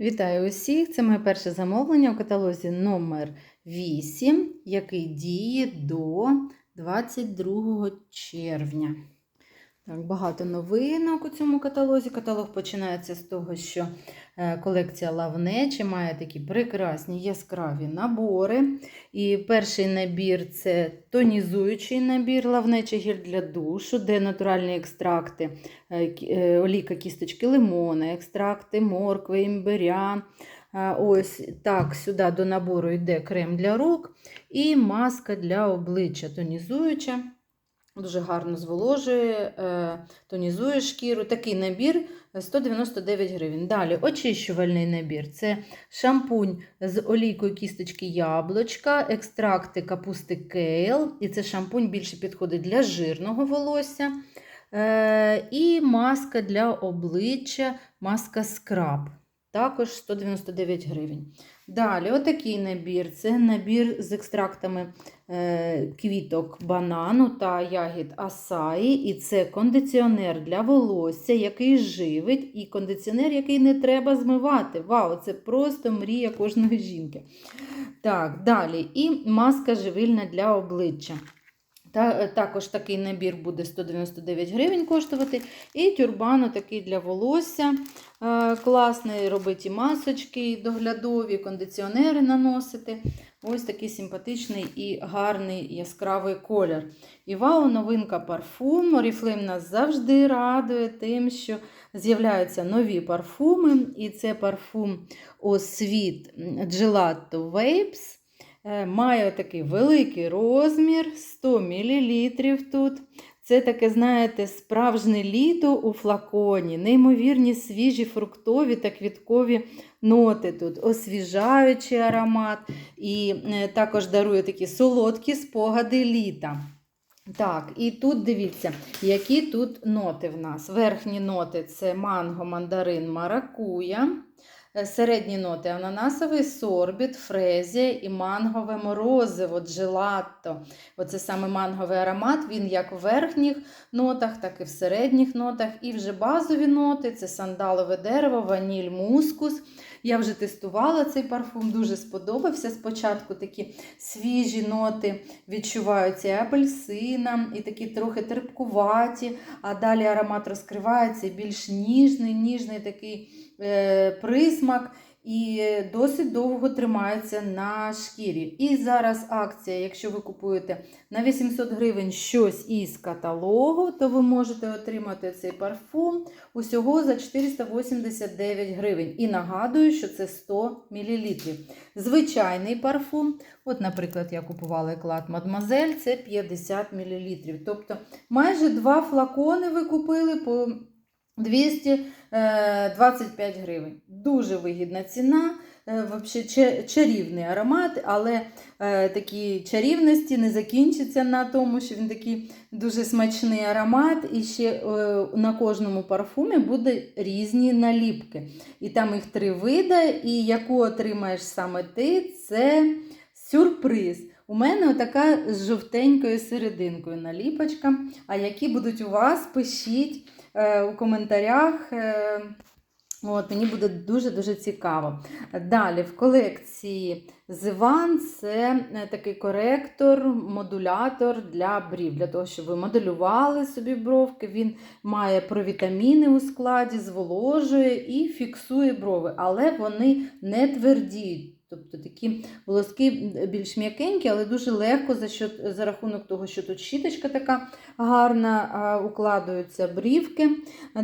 Вітаю усіх! Це моє перше замовлення в каталозі номер 8, який діє до 22 червня. Так, багато новинок у цьому каталозі. Каталог починається з того, що е, колекція Лавнечі має такі прекрасні яскраві набори. І перший набір це тонізуючий набір Лавнечі гіль для душу, де натуральні екстракти, е, е, олійка кісточки лимона, екстракти моркви, імбиря. Ось так, сюди до набору йде крем для рук і маска для обличчя тонізуюча. Дуже гарно зволожує, е, тонізує шкіру. Такий набір е, 199 гривень. Далі очищувальний набір. Це шампунь з олійкою кісточки яблучка, екстракти капусти кейл. І це шампунь більше підходить для жирного волосся. Е, І маска для обличчя, маска скраб. Також 199 гривень. Далі, отакий набір. Це набір з екстрактами е, квіток банану та ягід асаї. І це кондиціонер для волосся, який живить, і кондиціонер, який не треба змивати. Вау, це просто мрія кожної жінки. Так, далі. І маска живильна для обличчя. Та, також такий набір буде 199 гривень коштувати. І тюрбан такий для волосся. Е, класний, робить масочки, доглядові, кондиціонери наносити. Ось такий симпатичний і гарний яскравий колір. І вау, новинка парфум. Oriflame нас завжди радує тим, що з'являються нові парфуми. І це парфум Освіт Gelato Vapes. Е, Має такий великий розмір, 100 мл тут. Це таке, знаєте, справжнє літо у флаконі, неймовірні свіжі фруктові та квіткові ноти тут, освіжаючий аромат, і е, також дарує такі солодкі спогади літа. Так, і тут дивіться, які тут ноти в нас. Верхні ноти це манго, мандарин, маракуя. Е, Середні ноти ананасовий сорбіт, фрезія і мангове морозиво, джелатто. Оце саме манговий аромат, він як в верхніх нотах, так і в середніх нотах. І вже базові ноти це сандалове дерево, ваніль, мускус. Я вже тестувала цей парфум, дуже сподобався. Спочатку такі свіжі ноти відчуваються і апельсина, і такі трохи терпкуваті, а далі аромат розкривається більш ніжний, ніжний такий е, присмак. І досить довго тримається на шкірі. І зараз акція, якщо ви купуєте на 800 гривень щось із каталогу, то ви можете отримати цей парфум усього за 489 гривень. І нагадую, що це 100 мл. Звичайний парфум, от, наприклад, я купувала еклад Мадмазель, це 50 мл. Тобто майже два флакони ви купили по 225 гривень. Дуже вигідна ціна. Е, ча- чарівний аромат, але е, такі чарівності не закінчаться на тому, що він такий дуже смачний аромат, і ще е, на кожному парфумі буде різні наліпки. І там їх три види, і яку отримаєш саме ти, це сюрприз. У мене така з жовтенькою серединкою наліпочка. А які будуть у вас, пишіть е, у коментарях. Е, От, мені буде дуже-дуже цікаво. Далі в колекції Зиван це е, такий коректор, модулятор для брів, для того, щоб ви моделювали собі бровки. Він має провітаміни у складі, зволожує і фіксує брови, але вони не твердіють. Тобто такі волоски більш м'якенькі, але дуже легко за, що, за рахунок того, що тут щіточка така гарна, укладаються брівки.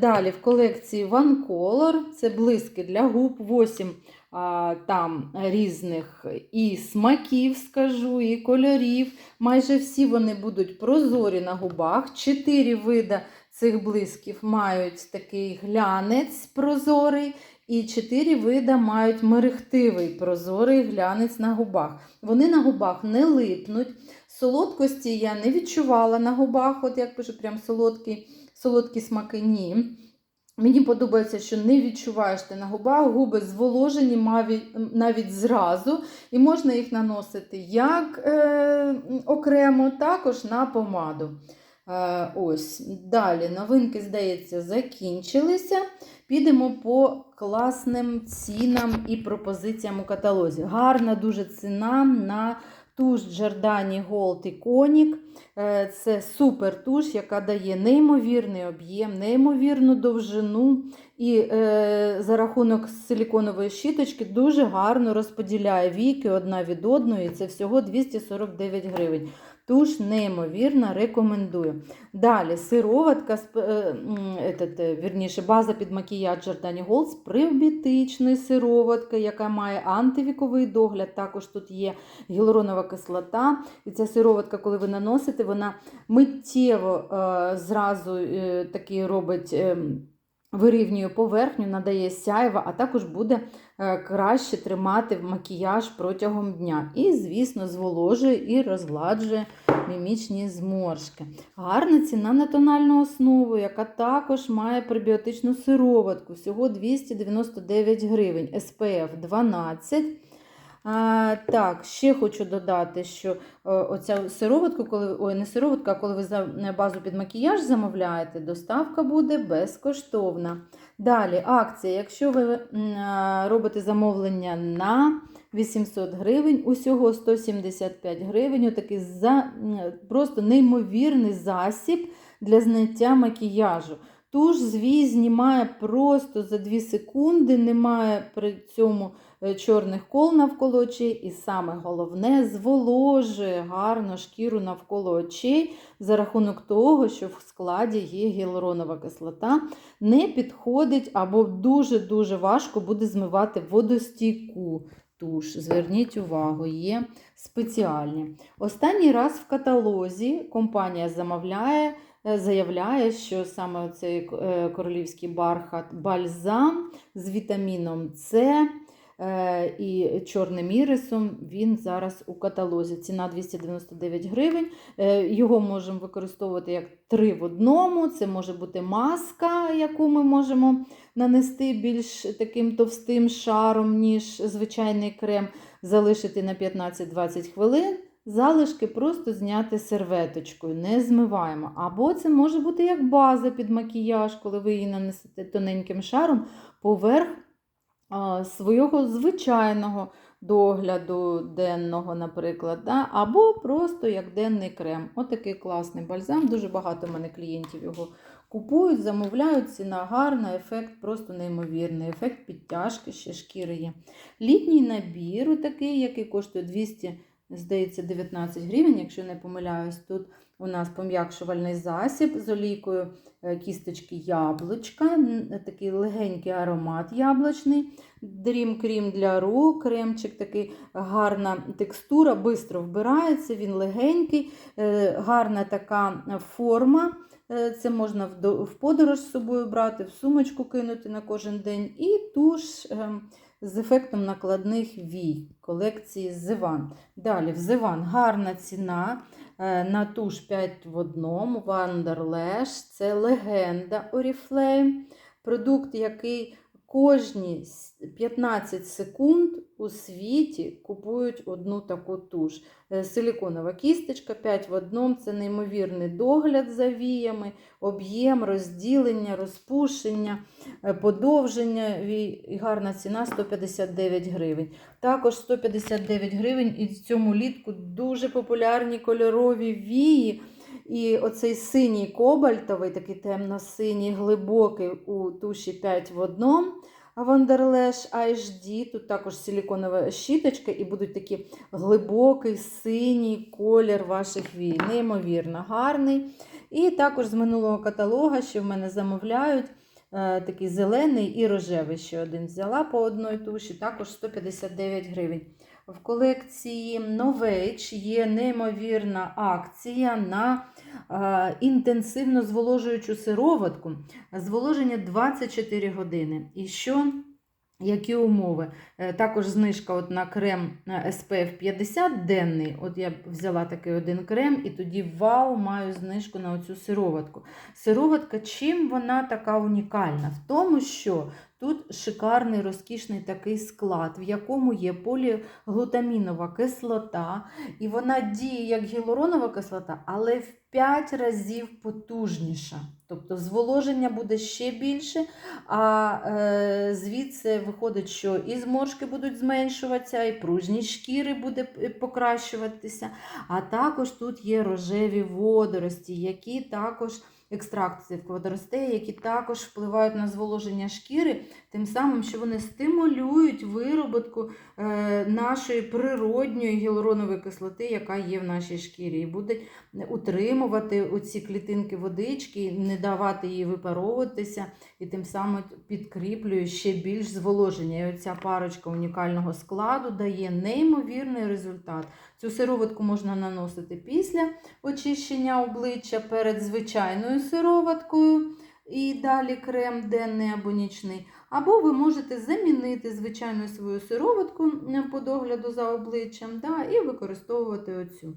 Далі в колекції One Color це блиски для губ, 8 а, там різних і смаків, скажу, і кольорів. Майже всі вони будуть прозорі на губах. Чотири види цих блисків мають такий глянець прозорий. І чотири вида мають мерехтивий прозорий глянець на губах. Вони на губах не липнуть. Солодкості я не відчувала на губах, от як пишу, прям солодкі, солодкі смаки ні. Мені подобається, що не відчуваєш ти на губах, губи зволожені навіть зразу, і можна їх наносити як е, окремо, також на помаду. Е, ось. Далі новинки, здається, закінчилися. Підемо по класним цінам і пропозиціям у каталозі. Гарна дуже ціна на туш Giordani Gold Iconic. Е, Це супер туш, яка дає неймовірний об'єм, неймовірну довжину. І е, за рахунок силіконової щіточки дуже гарно розподіляє віки одна від одної. Це всього 249 гривень. Туш неймовірна, рекомендую. Далі сироватка, е, е, вірніше, база під макіяж Giordani Gold з прибітичною сироваткою, яка має антивіковий догляд. Також тут є гіалуронова кислота. І ця сироватка, коли ви наносите, вона миттєво е, зразу такий робить. е, Вирівнює поверхню, надає сяйва, а також буде краще тримати макіяж протягом дня. І, звісно, зволожує і розгладжує мімічні зморшки. Гарна ціна на тональну основу, яка також має пребіотичну сироватку, всього 299 гривень, SPF 12. А, так, ще хочу додати, що е, оця сироватку, коли ой, не сироватка, а коли ви за е, базу під макіяж замовляєте, доставка буде безкоштовна. Далі акція. Якщо ви а, робите замовлення на 800 гривень, усього 175 гривень, отакий за, просто неймовірний засіб для зняття макіяжу. Туш звій знімає просто за 2 секунди, немає при цьому е, чорних кол навколо очей, і саме головне зволожує гарно шкіру навколо очей за рахунок того, що в складі є гіалуронова кислота, не підходить або дуже-дуже важко буде змивати водостійку туш. Зверніть увагу, є спеціальні. Останній раз в каталозі компанія замовляє. е, Заявляє, що саме цей е, королівський бархат бальзам з вітаміном С е, і чорним ірисом, він зараз у каталозі. Ціна 299 гривень. Е, Його можемо використовувати як три в одному. Це може бути маска, яку ми можемо нанести більш таким товстим шаром, ніж звичайний крем, залишити на 15-20 хвилин. Залишки просто зняти серветочкою, не змиваємо. Або це може бути як база під макіяж, коли ви її нанесете тоненьким шаром поверх свого звичайного догляду денного, наприклад. Да? Або просто як денний крем. Отакий класний бальзам. Дуже багато в мене клієнтів його купують, замовляють. Ціна гарна, ефект просто неймовірний. Ефект підтяжки ще шкіри є. Літній набір, такий, який коштує 200 Здається, 19 гривень, якщо не помиляюсь, тут у нас пом'якшувальний засіб з олійкою е, кісточки яблучка, такий легенький аромат яблучний, дрім крім для рук, кремчик такий гарна текстура, швидко вбирається, він легенький, е, гарна така форма. Е, Це можна в подорож з собою брати, в сумочку кинути на кожен день. І туш ем, з ефектом накладних вій колекції Зиван. Далі в Зиван гарна ціна е, на туш 5 в одному, Вандерлеш, Це легенда Oriflame. Продукт, який кожні 15 секунд у світі купують одну таку туш. Е, Силіконова кісточка 5 в одному. Це неймовірний догляд за віями, об'єм, розділення, розпушення, е, подовження. І гарна ціна 159 гривень. Також 159 гривень і в цьому літку дуже популярні кольорові вії. І оцей синій кобальтовий, такий темно-синій, глибокий у туші 5 в одному. Wonderlash HD, тут також силіконова щіточка, і будуть такі глибокий синій колір ваших вій. Неймовірно гарний. І також з минулого каталога, що в мене замовляють, е, такий зелений і рожевий ще один взяла по одній туші, також 159 гривень. В колекції Novage є неймовірна акція на е, інтенсивно зволожуючу сироватку. Зволоження 24 години. І що? Які умови? Е, Також знижка от на крем SPF 50 денний. От я взяла такий один крем, і тоді вау, маю знижку на оцю сироватку. Сироватка, чим вона така унікальна? В тому, що Тут шикарний розкішний такий склад, в якому є поліглутамінова кислота, і вона діє як гіалуронова кислота, але в 5 разів потужніша. Тобто зволоження буде ще більше, а е, звідси виходить, що і зморшки будуть зменшуватися, і пружність шкіри буде покращуватися. А також тут є рожеві водорості, які також екстракт цих водоростей, які також впливають на зволоження шкіри, тим самим, що вони стимулюють вироботку е, нашої природньої гіалуронової кислоти, яка є в нашій шкірі, і буде утримувати оці клітинки водички, не давати їй випаровуватися, і тим самим підкріплює ще більш зволоження. І оця парочка унікального складу дає неймовірний результат. Цю сироватку можна наносити після очищення обличчя перед звичайною сироваткою. І далі крем денний або нічний. Або ви можете замінити звичайну свою сироватку е, по догляду за обличчям да, і використовувати оцю.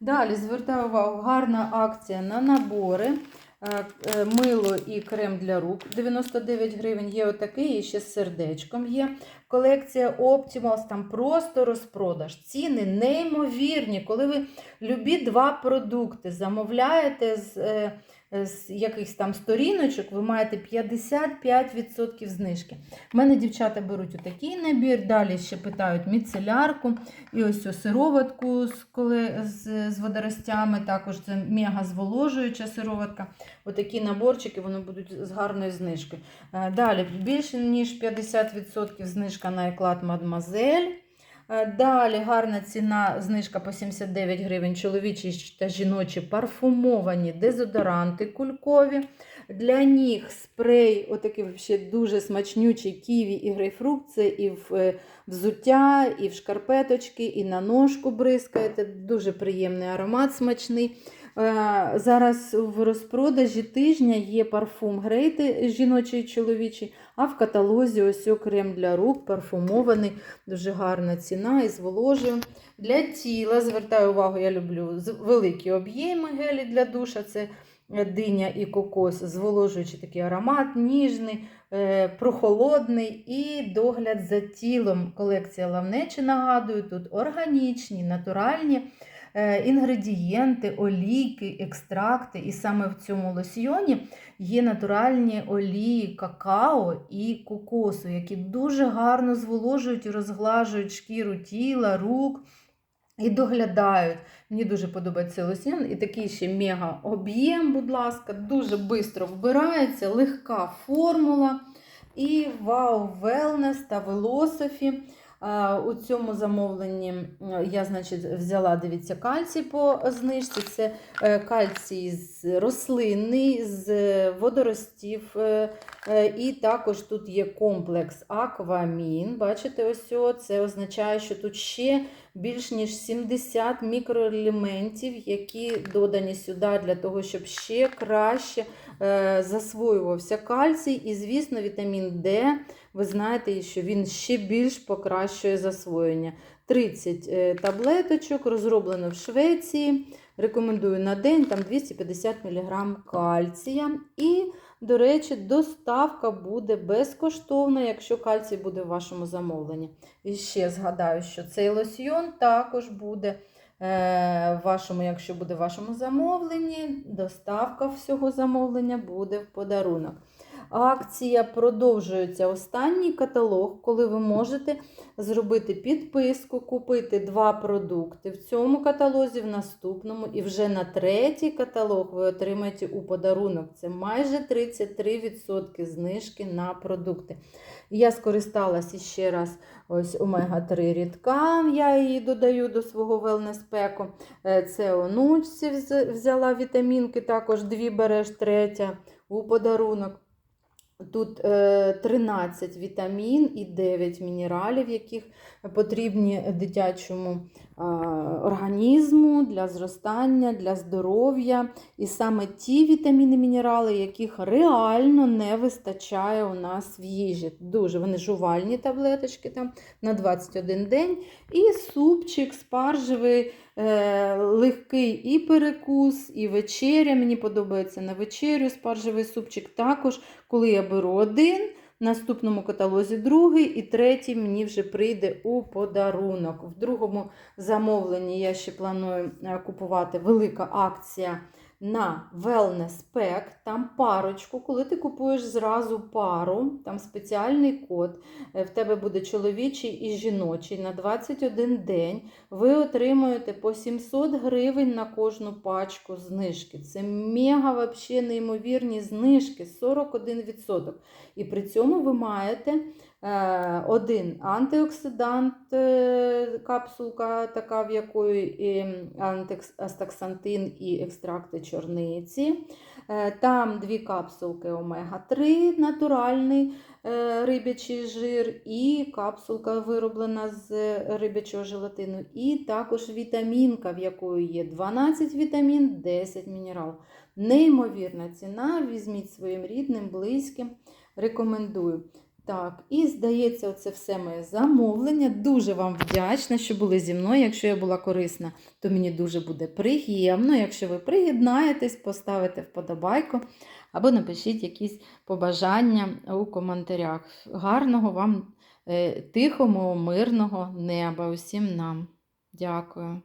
Далі звертаю увагу, гарна акція на набори. Е, е, Мило і крем для рук 99 гривень. Є отакий, і ще з сердечком є. Колекція Optimals, там просто розпродаж. Ціни неймовірні. Коли ви любі два продукти замовляєте з, е, з якихось там сторіночок, ви маєте 55% знижки. У мене дівчата беруть отакий набір, далі ще питають міцелярку і ось цю сироватку з, коли, з, з водоростями. Також це мега зволожуюча сироватка. Отакі наборчики вони будуть з гарною знижкою. Е, Далі більше ніж 50% знижка на еклад Мадмазель. Е, Далі гарна ціна, знижка по 79 гривень. Чоловічі та жіночі парфумовані дезодоранти кулькові. Для ніг спрей, отакий ще дуже смачнючий ківі і грейпфрукт. Це і в е, взуття, і в шкарпеточки, і на ножку бризкаєте. Дуже приємний аромат смачний. Е, Зараз в розпродажі тижня є парфум грейти жіночий і чоловічий, а в каталозі ось окрем для рук парфумований, дуже гарна ціна і зволожує. Для тіла, звертаю увагу, я люблю великі об'єми гелі для душа. Це диня і кокос, зволожуючий такий аромат, ніжний, е, прохолодний і догляд за тілом. Колекція лавнечі, нагадую, тут органічні, натуральні інгредієнти, олійки, екстракти. І саме в цьому лосьйоні є натуральні олії какао і кокосу, які дуже гарно зволожують і розглажують шкіру тіла, рук. І доглядають. Мені дуже подобається лосьйон. І такий ще мега об'єм, будь ласка, дуже швидко вбирається, легка формула. І Wow Wellness та Velosophy. А, У цьому замовленні я, значить, взяла, дивіться, кальцій по знижці. Це е, кальцій з рослинний, з водоростів. е, е, І також тут є комплекс Аквамін. Бачите, ось це означає, що тут ще більш ніж 70 мікроелементів, які додані сюди для того, щоб ще краще е, засвоювався кальцій. І, звісно, вітамін Д. Ви знаєте, що він ще більш покращує засвоєння. 30 е, таблеточок, розроблено в Швеції. Рекомендую на день там 250 мг кальція. І, до речі, доставка буде безкоштовна, якщо кальцій буде в вашому замовленні. І ще згадаю, що цей лосьйон також буде е, в вашому, якщо буде в вашому замовленні, доставка всього замовлення буде в подарунок. Акція продовжується. Останній каталог, коли ви можете зробити підписку, купити два продукти в цьому каталозі, в наступному, і вже на третій каталог ви отримаєте у подарунок. Це майже 33% знижки на продукти. Я скористалася ще раз ось омега-3 рідка, я її додаю до свого велнес-пеку. Е, Це онучці взяла вітамінки, також дві береш, третя у подарунок. Тут е, 13 вітамін і 9 мінералів, яких потрібні дитячому е, організму для зростання, для здоров'я. І саме ті вітаміни, мінерали, яких реально не вистачає у нас в їжі. Дуже вони жувальні таблеточки там на 21 день. І супчик спаржевий, е, легкий і перекус, і вечеря. Мені подобається на вечерю спаржевий супчик. Також, коли я беру один, наступному каталозі другий і третій мені вже прийде у подарунок. В другому замовленні я ще планую е, купувати велика акція на Wellness Pack. Там парочку, коли ти купуєш зразу пару, там спеціальний код, е, в тебе буде чоловічий і жіночий на 21 день. Ви отримуєте по 700 гривень на кожну пачку знижки. Це мега вообще неймовірні знижки 41%. І при цьому ви маєте один антиоксидант, е, капсулка, така, в якої і антиастаксантин і екстракти чорниці. Е, Там дві капсулки омега-3, натуральний е, рибячий жир, і капсулка вироблена з рибячого желатину, і також вітамінка, в якої є 12 вітамін, 10 мінерал. Неймовірна ціна. Візьміть своїм рідним, близьким. Рекомендую. Так, і здається, оце все моє замовлення. Дуже вам вдячна, що були зі мною. Якщо я була корисна, то мені дуже буде приємно. Якщо ви приєднаєтесь, поставите вподобайку або напишіть якісь побажання у коментарях. Гарного вам, е, тихого, мирного неба усім нам. Дякую.